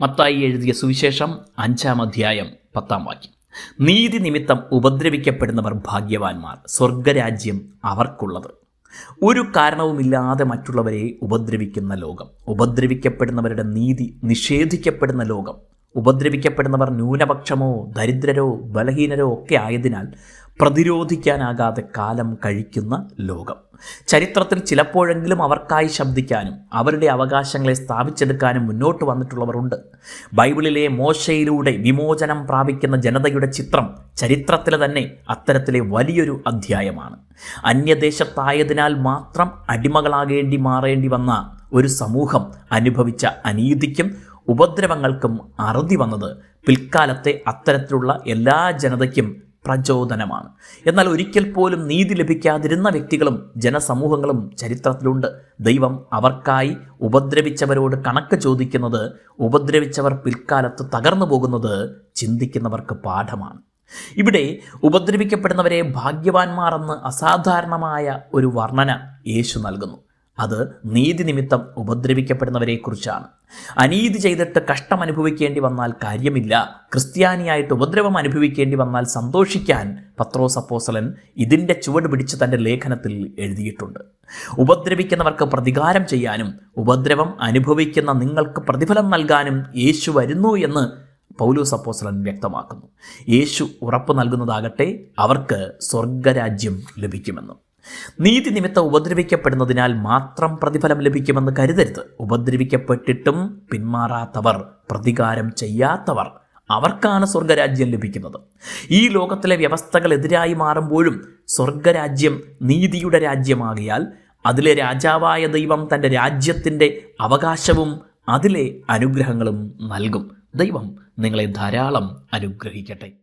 മത്തായി എഴുതിയ സുവിശേഷം അഞ്ചാം അധ്യായം പത്താം വാക്യം. നീതി നിമിത്തം ഉപദ്രവിക്കപ്പെടുന്നവർ ഭാഗ്യവാന്മാർ സ്വർഗരാജ്യം അവർക്കുള്ളത്. ഒരു കാരണവുമില്ലാതെ മറ്റുള്ളവരെ ഉപദ്രവിക്കുന്ന ലോകം ഉപദ്രവിക്കപ്പെടുന്നവരുടെ നീതി നിഷേധിക്കപ്പെടുന്ന ലോകം ഉപദ്രവിക്കപ്പെടുന്നവർ ന്യൂനപക്ഷമോ ദരിദ്രരോ ബലഹീനരോ ഒക്കെ ആയതിനാൽ പ്രതിരോധിക്കാനാകാതെ കാലം കഴിക്കുന്ന ലോകം. ചരിത്രത്തിൽ ചിലപ്പോഴെങ്കിലും അവർക്കായി ശബ്ദിക്കാനും അവരുടെ അവകാശങ്ങളെ സ്ഥാപിച്ചെടുക്കാനും മുന്നോട്ട് വന്നിട്ടുള്ളവരുണ്ട്. ബൈബിളിലെ മോശയിലൂടെ വിമോചനം പ്രാപിക്കുന്ന ജനതയുടെ ചിത്രം ചരിത്രത്തിലെ തന്നെ അത്തരത്തിലെ വലിയൊരു അധ്യായമാണ്. അന്യദേശത്തായതിനാൽ മാത്രം അടിമകളാകേണ്ടി മാറേണ്ടി വന്ന ഒരു സമൂഹം അനുഭവിച്ച അനീതിക്കും ഉപദ്രവങ്ങൾക്കും അറുതി വന്നത് പിൽക്കാലത്തെ അത്തരത്തിലുള്ള എല്ലാ ജനതയ്ക്കും പ്രചോദനമാണ്. എന്നാൽ ഒരിക്കൽ പോലും നീതി ലഭിക്കാതിരുന്ന വ്യക്തികളും ജനസമൂഹങ്ങളും ചരിത്രത്തിലുണ്ട്. ദൈവം അവർക്കായി ഉപദ്രവിച്ചവരോട് കണക്ക് ചോദിക്കുന്നത് ഉപദ്രവിച്ചവർ പിൽക്കാലത്ത് തകർന്നു പോകുന്നത് ചിന്തിക്കുന്നവർക്ക് പാഠമാണ്. ഇവിടെ ഉപദ്രവിക്കപ്പെടുന്നവരെ ഭാഗ്യവാന്മാർ എന്ന് അസാധാരണമായ ഒരു വർണന യേശു നൽകുന്നു. അത് നീതി നിമിത്തം ഉപദ്രവിക്കപ്പെടുന്നവരെക്കുറിച്ചാണ്. അനീതി ചെയ്തിട്ട് കഷ്ടം അനുഭവിക്കേണ്ടി വന്നാൽ കാര്യമില്ല. ക്രിസ്ത്യാനിയായിട്ട് ഉപദ്രവം അനുഭവിക്കേണ്ടി വന്നാൽ സന്തോഷിക്കാൻ പത്രോസ് അപ്പോസലൻ ഇതിന്റെ ചുവട് പിടിച്ച് തന്റെ ലേഖനത്തിൽ എഴുതിയിട്ടുണ്ട്. ഉപദ്രവിക്കുന്നവർക്ക് പ്രതികാരം ചെയ്യാനും ഉപദ്രവം അനുഭവിക്കുന്ന നിങ്ങൾക്ക് പ്രതിഫലം നൽകാനും യേശു വരുന്നു എന്ന് പൗലോസ് അപ്പോസലൻ വ്യക്തമാക്കുന്നു. യേശു ഉറപ്പ് നൽകുന്നതാകട്ടെ അവർക്ക് സ്വർഗരാജ്യം ലഭിക്കുമെന്നും. നീതി നിമിത്തം ഉപദ്രവിക്കപ്പെടുന്നതിനാൽ മാത്രം പ്രതിഫലം ലഭിക്കുമെന്ന് കരുതരുത്. ഉപദ്രവിക്കപ്പെട്ടിട്ടും പിന്മാറാത്തവർ പ്രതികാരം ചെയ്യാത്തവർ അവർക്കാണ് സ്വർഗരാജ്യം ലഭിക്കുന്നത്. ഈ ലോകത്തിലെ വ്യവസ്ഥകൾ എതിരായി മാറുമ്പോഴും സ്വർഗരാജ്യം നീതിയുടെ രാജ്യമാകിയാൽ അതിലെ രാജാവായ ദൈവം തന്റെ രാജ്യത്തിന്റെ അവകാശവും അതിലെ അനുഗ്രഹങ്ങളും നൽകും. ദൈവം നിങ്ങളെ ധാരാളം അനുഗ്രഹിക്കട്ടെ.